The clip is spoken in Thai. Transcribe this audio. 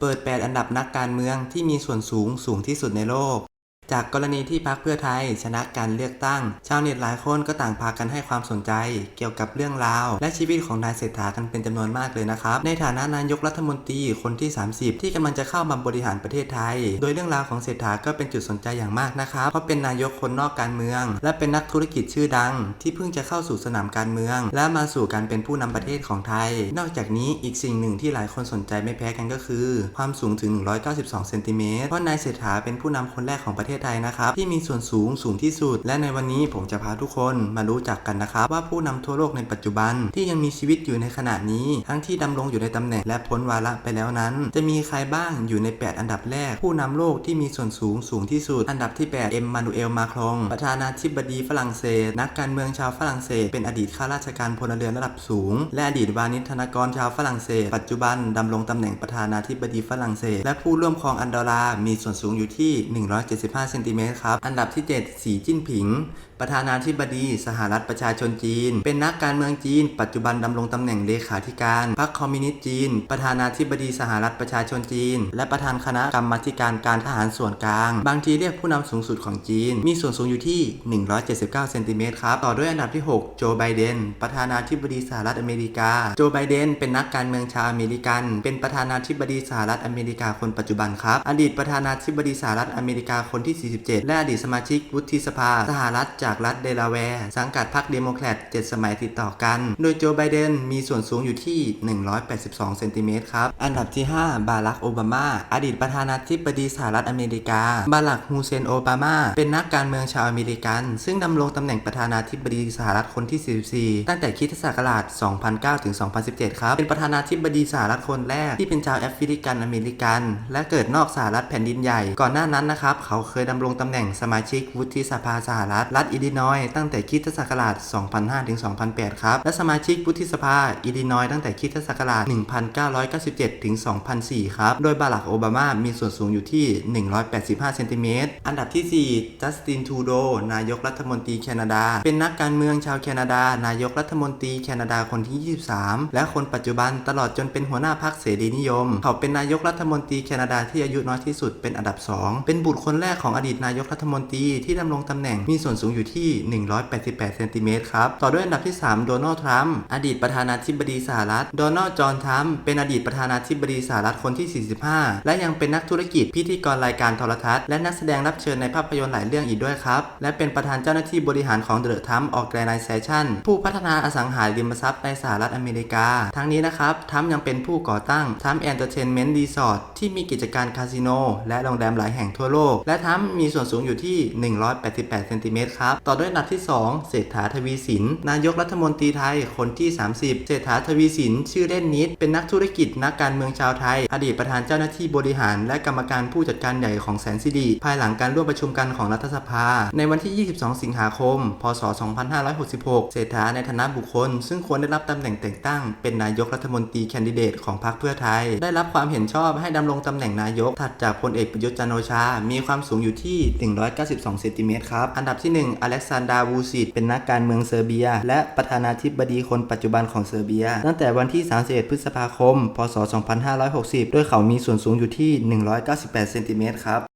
เปิด 8 อันดับนักการเมืองที่มีส่วนสูงสูงที่สุดในโลก จากกรณีที่พรรคเพื่อไทยชนะการเลือกตั้ง ชาวเน็ตหลายคนก็ต่างพากันให้ความสนใจ เกี่ยวกับเรื่องราว และชีวิตของนายเศรษฐากันเป็นจำนวนมากเลยนะครับ ในฐานะนายกรัฐมนตรีคนที่ 30 ที่กำลังจะเข้ามาบริหารประเทศไทย โดยเรื่องราวของเศรษฐาก็เป็นจุดสนใจอย่างมากนะครับ เพราะเป็นนายกคนนอกการเมือง และเป็นนักธุรกิจชื่อดัง ที่เพิ่งจะเข้าสู่สนามการเมือง และมาสู่การเป็นผู้นำประเทศของไทย นอกจากนี้อีกสิ่งหนึ่งที่หลายคนสนใจไม่แพ้กันก็คือ ความสูงถึง 192 เซนติเมตร เพราะนายเศรษฐาเป็นผู้นำคนแรกของประเทศไทยนะครับที่มีส่วนสูงสูงที่สุด และในวันนี้ผมจะพาทุกคนมารู้จักกันนะครับ ว่าผู้นำทั่วโลกในปัจจุบันที่ยังมีชีวิตอยู่ในขณะนี้ ทั้งที่ดำรงอยู่ในตำแหน่งและพ้นวาระไปแล้วนั้น จะมีใครบ้างอยู่ใน 8 อันดับแรก ผู้นำโลกที่มีส่วนสูงสูงที่สุด อันดับที่ 8 เอ็มมานูเอลมาครองประธานาธิบดีฝรั่งเศส นักการเมืองชาวฝรั่งเศส เป็นอดีตข้าราชการพลเรือนระดับสูง และอดีตวานิชธนากรชาวฝรั่งเศส ปัจจุบันดำรงตำแหน่งประธานาธิบดีฝรั่งเศส และผู้ร่วมครองอันดอรามีส่วนสูงอยู่ที่ 175เซนติเมตรครับ อันดับที่ 7 สีจิ้นผิง ประธานาธิบดีสหรัฐประชาชนจีน เป็นนักการเมืองจีน ปัจจุบันดำรงตำแหน่งเลขาธิการพรรคคอมมิวนิสต์จีน ประธานาธิบดีสหรัฐประชาชนจีน และประธานคณะกรรมาธิการการทหารส่วนกลาง บางทีเรียกผู้นำสูงสุดของจีน มีส่วนสูงอยู่ที่ 179 เซนติเมตรครับ ต่อด้วยอันดับที่ 6 โจ ไบเดน ประธานาธิบดีสหรัฐอเมริกา โจ ไบเดน เป็นนักการเมืองชาวอเมริกัน เป็นประธานาธิบดีสหรัฐอเมริกาคนปัจจุบันครับ อดีตประธานาธิบดีสหรัฐอเมริกาคนที่47 และอดีตสมาชิกวุฒิสภา สหรัฐจากรัฐเดลาแวร์ สังกัดพรรคเดโมแครต7สมัยติดต่อกัน โดยโจไบเดนมีส่วนสูงอยู่ที่ 182 เซนติเมตรครับ อันดับที่ 5 บารักโอบามา อดีตประธานาธิบดีสหรัฐอเมริกา บารัก ฮูเซน โอบามา เป็นนักการเมืองชาวอเมริกัน ซึ่งดำรงตำแหน่งประธานาธิบดีสหรัฐคนที่ 44 ตั้งแต่คริสตศักราช 2009 ถึง 2017 ครับ เป็นประธานาธิบดีสหรัฐคนแรกที่เป็นชาวแอฟริกันอเมริกัน และเกิดนอกสหรัฐแผ่นดินใหญ่ ก่อนหน้านั้นนะครับ เขาเคยดำรงตำแหน่งสมาชิกวุฒิสภาสหรัฐ รัฐอิลลินอยส์ตั้งแต่คริสตศักราช 2005 ถึง 2008 ครับ และสมาชิกวุฒิสภาอิลลินอยส์ตั้งแต่คริสตศักราช 1997 ถึง 2004 ครับ โดยบารักโอบามามีส่วนสูงอยู่ที่ 185 เซนติเมตร อันดับที่ 4 จัสติน ทูโด นายกรัฐมนตรีแคนาดา เป็นนักการเมืองชาวแคนาดา นายกรัฐมนตรีแคนาดาคนที่ 23 และคนปัจจุบันตลอดจนเป็นหัวหน้าพรรคเสรีนิยม เขาเป็นนายกรัฐมนตรีแคนาดาที่อายุน้อยที่สุดเป็นอันดับ 2 เป็นบุตรคนแรกของอดีตนายกรัฐมนตรีที่ดำรงตำแหน่งมีส่วนสูงอยู่ที่ 188 เซนติเมตรครับ ต่อด้วยอันดับที่ 3 โดนัลด์ทรัมป์อดีตประธานาธิบดีสหรัฐ โดนัลด์จอห์นทรัมป์เป็นอดีตประธานาธิบดีสหรัฐคนที่ 45 และยังเป็นนักธุรกิจพิธีกรรายการโทรทัศน์และนักแสดงรับเชิญในภาพยนตร์หลายเรื่องอีกด้วยครับ และเป็นประธานเจ้าหน้าที่บริหารของ The Trump Organization ผู้พัฒนาอสังหาริมทรัพย์ในสหรัฐอเมริกา ทั้งนี้นะครับทรัมป์ยังเป็นผู้ก่อตั้ง Trump Entertainment Resort ที่มีกิจการคาสิโนและโรงแรมหลายแห่งทั่วโลกและทรัมมีส่วนสูงอยู่ที่ 188เซนติเมตรครับ ต่อด้วยอันดับที่ 2 เศรษฐาทวีสิน นายกรัฐมนตรีไทยคนที่ 30 เศรษฐาทวีสิน ชื่อเล่นนิด เป็นนักธุรกิจนักการเมืองชาวไทย อดีตประธานเจ้าหน้าที่บริหาร และกรรมการผู้จัดการใหญ่ของแสนสิริภายหลังการร่วมประชุมกันของรัฐสภา ในวันที่ 22 สิงหาคม พศ 2566 เศรษฐาในฐานะบุคคล ซึ่งควรได้รับตำแหน่งแต่งตั้ง เป็นนายกรัฐมนตรีแคนดิเดตของพรรคเพื่อไทย ได้รับความเห็นชอบให้ดำรงตำแหน่งนายกถัดจากพลเอกประยุทธ์จันโอชา มีความสูงอยูู่่ที่ 192 เซนติเมตรครับ อันดับที่ 1 อเล็กซานดราวูซิตเป็นนักการเมืองเซอร์เบีย และประธานาธิบดีคนปัจจุบันของเซอร์เบีย ตั้งแต่วันที่ 31 พฤษภาคม พศ 2560โดยเขามีส่วนสูงอยู่ที่ 198 เซนติเมตรครับ